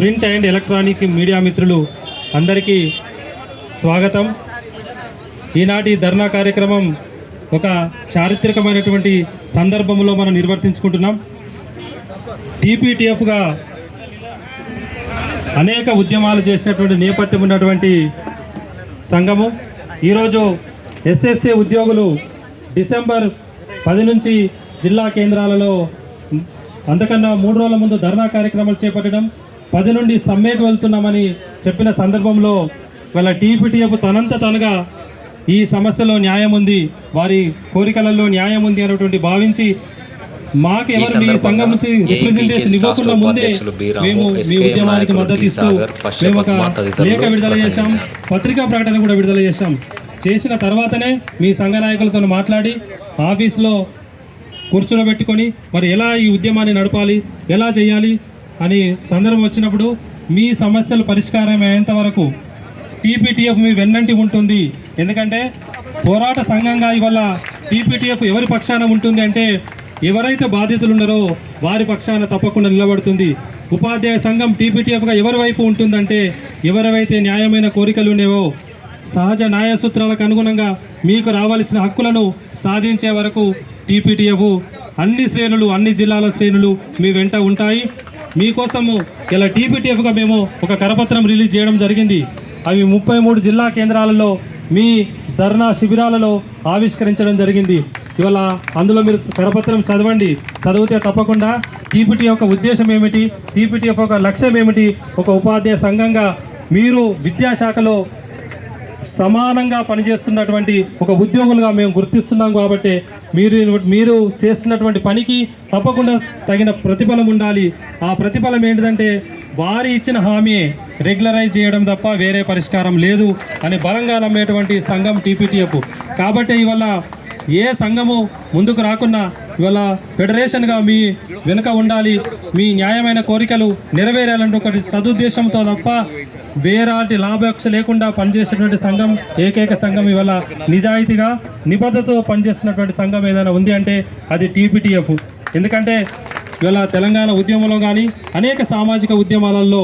Print and electronic media మిత్రులు అందరికీ స్వాగతం. ఈనాటి ధర్నా కార్యక్రమం ఒక చారిత్రకమైనటువంటి సందర్భంలో మనం నిర్వర్తించుకుంటున్నాం. టీపీటీఎఫ్గా అనేక ఉద్యమాలు చేసినటువంటి నేపథ్యం ఉన్నటువంటి సంఘము. ఈరోజు ఎస్ఎస్ఏ ఉద్యోగులు డిసెంబర్ పది నుంచి జిల్లా కేంద్రాలలో అంతకన్నా మూడు రోజుల ముందు ధర్నా కార్యక్రమాలు చేపట్టడం పది నుండి సమ్మెకు వెళ్తున్నామని చెప్పిన సందర్భంలో వాళ్ళ టీపీటీఎఫ్ తనంత తనగా ఈ సమస్యలో న్యాయం ఉంది వారి కోరికలలో న్యాయం ఉంది అనేటువంటి భావించి మాకు ఎవరు మీ సంఘం నుంచి రిప్రజెంటేషన్ ఇవ్వకుండా ముందే మేము మీ ఉద్యమానికి మద్దతు ఇస్తూ మేము ఒక లేఖ విడుదల చేశాం. పత్రికా ప్రకటన కూడా విడుదల చేశాం. చేసిన తర్వాతనే మీ సంఘ నాయకులతో మాట్లాడి ఆఫీస్లో కూర్చోబెట్టుకొని మరి ఎలా ఈ ఉద్యమాన్ని నడపాలి ఎలా చేయాలి అని సందర్భం వచ్చినప్పుడు మీ సమస్యలు పరిష్కారం అయ్యేంత వరకు టీపీటీఎఫ్ మీ వెన్నంటి ఉంటుంది. ఎందుకంటే పోరాట సంఘంగా ఇవాళ టీపీటీఎఫ్ ఎవరి పక్షాన ఉంటుంది అంటే ఎవరైతే బాధితులు ఉన్నారో వారి పక్షాన తప్పకుండా నిలబడుతుంది. ఉపాధ్యాయ సంఘం టీపీటీఎఫ్గా ఎవరి వైపు ఉంటుందంటే ఎవరైతే న్యాయమైన కోరికలు ఉన్నాయో సహజ న్యాయ సూత్రాలకు అనుగుణంగా మీకు రావాల్సిన హక్కులను సాధించే వరకు టీపీటీఎఫ్ అన్ని శ్రేణులు అన్ని జిల్లాల శ్రేణులు మీ వెంట ఉంటాయి. మీకోసము ఇలా టీపీటీఎఫ్గా మేము ఒక కరపత్రం రిలీజ్ చేయడం జరిగింది. అవి ముప్పై మూడు జిల్లా కేంద్రాలలో మీ ధర్నా శిబిరాలలో ఆవిష్కరించడం జరిగింది. ఇవాళ అందులో మీరు కరపత్రం చదవండి. చదివితే తప్పకుండా టీపీటీ యొక్క ఉద్దేశం ఏమిటి? టీపీటీ యొక్క లక్ష్యం ఏమిటి? ఒక ఉపాధ్యాయ సంఘంగా మీరు విద్యాశాఖలో సమానంగా పనిచేస్తున్నటువంటి ఒక ఉద్యోగులుగా మేము గుర్తిస్తున్నాం కాబట్టి మీరు మీరు చేస్తున్నటువంటి పనికి తప్పకుండా తగిన ప్రతిఫలం ఉండాలి. ఆ ప్రతిఫలం ఏంటిదంటే వారి ఇచ్చిన హామీ రెగ్యులరైజ్ చేయడం తప్ప వేరే పరిష్కారం లేదు అని బలంగా నమ్మేటువంటి సంఘం టీపీటీఎఫ్. కాబట్టి ఇవల్ల ఏ సంఘము ముందుకు రాకున్నా ఇవాళ ఫెడరేషన్గా మీ వెనుక ఉండాలి. మీ న్యాయమైన కోరికలు నెరవేరాలంటే ఒకటి సదుద్దేశంతో తప్ప వేరాటి లాభాక్ష లేకుండా పనిచేసేటువంటి సంఘం ఏకైక సంఘం ఇవాళ నిజాయితీగా నిబద్ధతతో పనిచేస్తున్నటువంటి సంఘం ఏదైనా ఉంది అంటే అది టీపీటీఎఫ్. ఎందుకంటే ఇవాళ తెలంగాణ ఉద్యమంలో కానీ అనేక సామాజిక ఉద్యమాలలో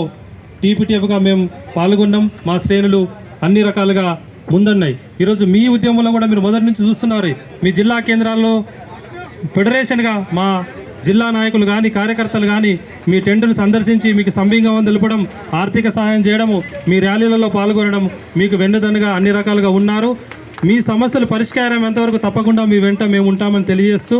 టీపీటీఎఫ్గా మేము పాల్గొన్నాం. మా శ్రేణులు అన్ని రకాలుగా ముందున్నాయి. ఈరోజు మీ ఉద్యమంలో కూడా మీరు మొదటి నుంచి చూస్తున్నారు. మీ జిల్లా కేంద్రాల్లో ఫెడరేషన్గా మా జిల్లా నాయకులు కానీ కార్యకర్తలు కానీ మీ టెంటును సందర్శించి మీకు సంభింగం తెలుపడం ఆర్థిక సహాయం చేయడము మీ ర్యాలీలలో పాల్గొనడం మీకు వెన్నుదన్నుగా అన్ని రకాలుగా ఉన్నారు. మీ సమస్యలు పరిష్కారం ఎంతవరకు తప్పకుండా మీ వెంట మేము ఉంటామని తెలియజేస్తూ